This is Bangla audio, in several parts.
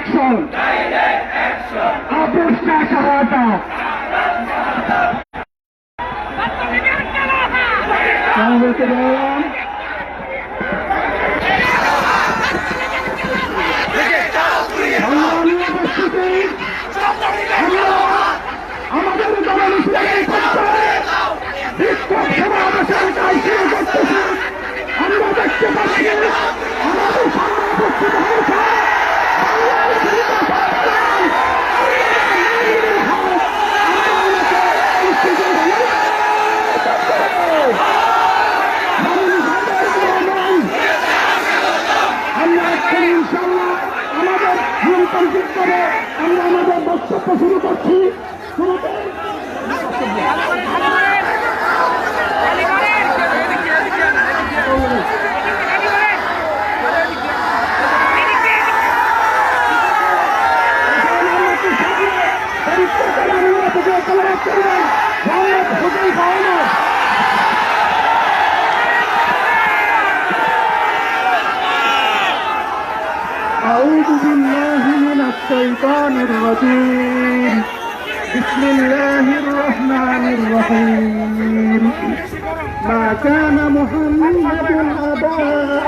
অ্যাকশন। অপুষ্টা সহায়তা। আমাদের করতেছি। আমরা দেখতে পাচ্ছি আমাদের সামনে উপস্থিত হয়েছে বাংলাদেশ নির্বাচন কমিশন। আমরা এখন ইনশাল্লাহ আমাদের নিয়ন্ত্রণ করে আমরা আমাদের বক্তব্য শুরু করছি শুরুতে أعوذ بالله من الشيطان الرجيم بسم الله الرحمن الرحيم ما كان محمد أبا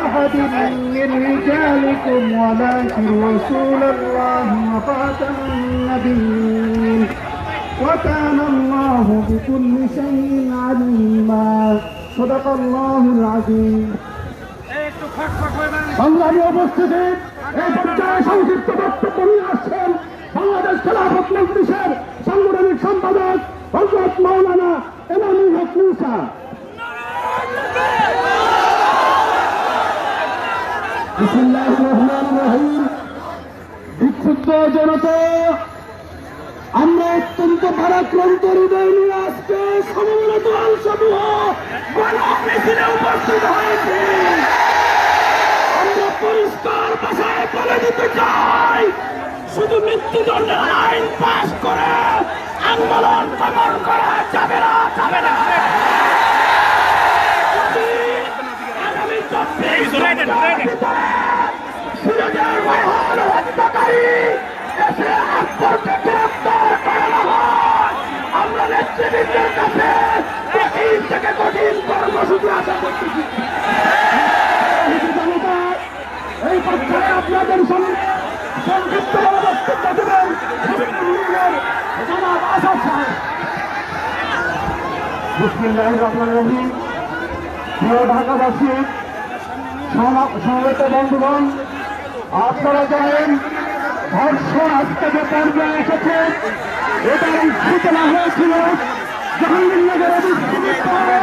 أحد من رجالكم ولكن رسول الله وخاتم النبيين وكان الله بكل شيء عليما صدق الله العظيم সংগ্রামী উপস্থিতি পর্যায়ে সংক্ষিপ্ত বক্তব্য নিয়ে আসছেন, বাংলাদেশ খেলাফত মজলিসের সাংগঠনিক সম্পাদক হজরত মৌলানা এমানুল হক মুসা। পরিষ্কার ভাষায় বলে দিতে চাই শুধু মৃত্যুদণ্ডের আইন পাশ করে আন্দোলন দমন করা যাবে না যাবে না। আগামী চব্বিশ সুরজের মহান হত্যাকারী হয়। আমরা নেতৃবৃন্দের কাছে কঠিন থেকে কঠিন কর্মসূচি আশা করতেছি এই পর্যায়ে আপনাদের সামনে সংক্ষিপ্ত বক্তব্য দেবেন জনাব আসাদ সাহেব প্রিয় ঢাকাবাসী সমবেত বন্ধুগণ আপনারা জানেন ধর্ষণ আজকে যে পর্যায়ে এসেছে এটার সূচনা হয়েছিল জাহাঙ্গীরনগর যখন সরকার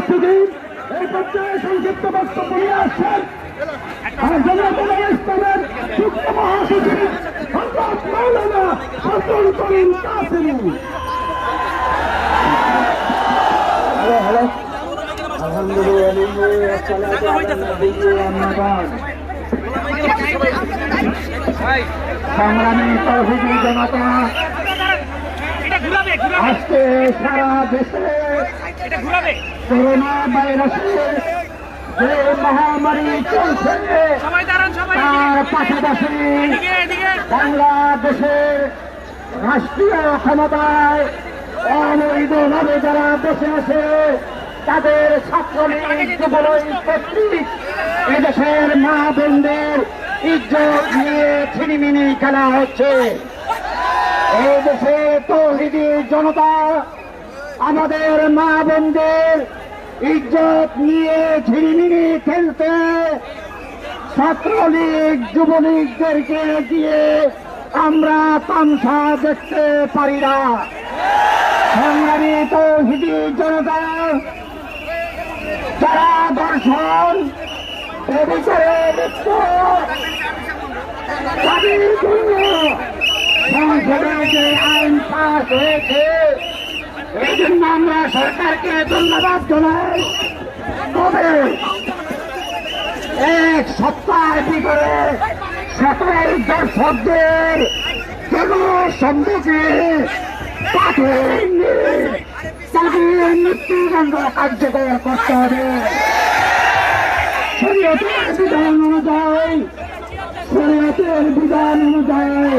উপস্থিতি এই পর্যায়ে সংক্ষিপ্ত বক্তব্য নিয়ে আসছেন ইসলামের যুক্ত মহাসচিব হজরত মৌলানা ফজল করিম কাসিমি। সংগ্রামী তৌহিদি জনতা আজকে সারা দেশে করোনা ভাইরাসের যে মহামারী চলছে তার পাশাপাশি বাংলাদেশের রাষ্ট্রীয় ক্ষমতায় অবৈধভাবে যারা বসে আছে তাদের ছাত্রলীগ কর্তৃক এদেশের মা বোনদের ইজ্জত নিয়ে ছিনিমিনি খেলা হচ্ছে। এই দেশে তৌহিদি জনতা, আমাদের মা বোনদের ইজ্জত নিয়ে ঝিরিমিরি খেলতে ছাত্রলীগ, যুবলীগদেরকে দিয়ে আমরা তামসা দেখতে পারি না। সংগ্রামী তৌহিদি জনতা, যারা দর্শন এ বিচারে আইন পাস হয়েছে। এই জন্য সরকারকে ধন্যবাদ এক সপ্তাহের ভিতরে সকল দর্শকদের কোন সম্মুখে তাদের মৃত্যুদণ্ড কার্যকর করতে হবে। শরীয়তের বিধান অনুযায়ী, শরীয়তের বিধান অনুযায়ী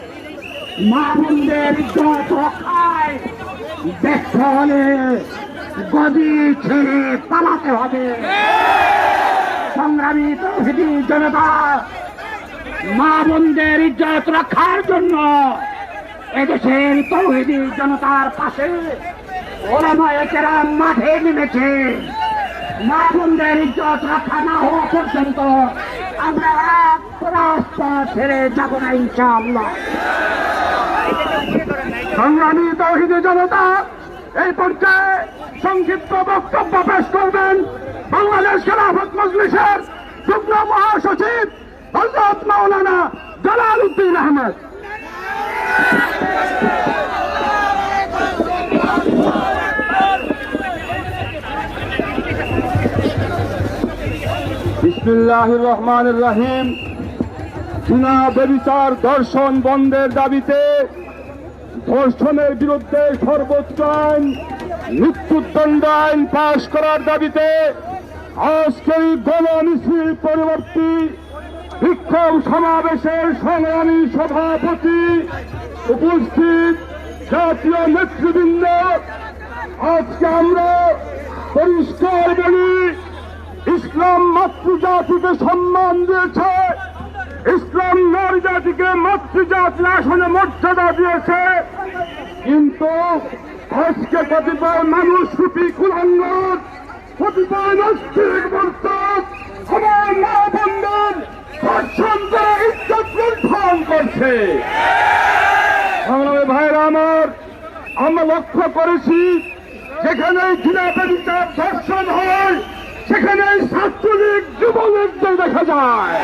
মা বন্ধের ইজ্জত রক্ষায় ব্যর্থ হলে গদি ছেড়ে পালাতে হবে। সংগ্রামী তৌহিদি জনতা মা বোনদের ইজ্জত রক্ষার জন্য এদেশের তৌহিদি জনতার পাশে ওলামায়ে মাঠে নেমেছে। মা বোনদের ইজ্জত রক্ষা না হওয়া পর্যন্ত আমরা রাস্তা ছেড়ে যাব না ইনশাআল্লাহ। সংগ্রামী তৌহিদি জনতা, এই পর্যায়ে সংক্ষিপ্ত বক্তব্য পেশ করবেন বাংলাদেশ খেলাফত মজলিসের যুগ্ম মহাসচিব হজরত মাওলানা জালাল উদ্দিন আহমেদ রহমান রাহিম। চীনা বেবিচার দর্শন বন্ধের দাবিতে ধর্ষণের বিরুদ্ধে সর্বোচ্চ আইন, মৃত্যুদণ্ড আইন পাশ করার দাবিতে আজকের এই গণ মিছিল পরবর্তী বিক্ষোভ সমাবেশের সংগ্রামী সভাপতি উপস্থিত জাতীয় নেতৃবৃন্দ। আজকে আমরা পরিষ্কার বলি, ইসলাম মাতৃজাতিকে সম্মান দিয়েছে ইসলাম নারী জাতিকে মাতৃজাতির আসনে মর্যাদা দিয়েছে। কিন্তু আজকে কতিপয় মানুষ সুফি কুলাঙ্গর, কতিপয় নাস্তিক মর্তব আমার মা বন্ধন ইজ্জত করছে। সংগ্রামী ভাইরা আমার, আমরা লক্ষ্য করেছি যেখানে বিচার ধর্ষণ হয় সেখানে ছাত্রলীগ যুবলীগদের দেখা যায়।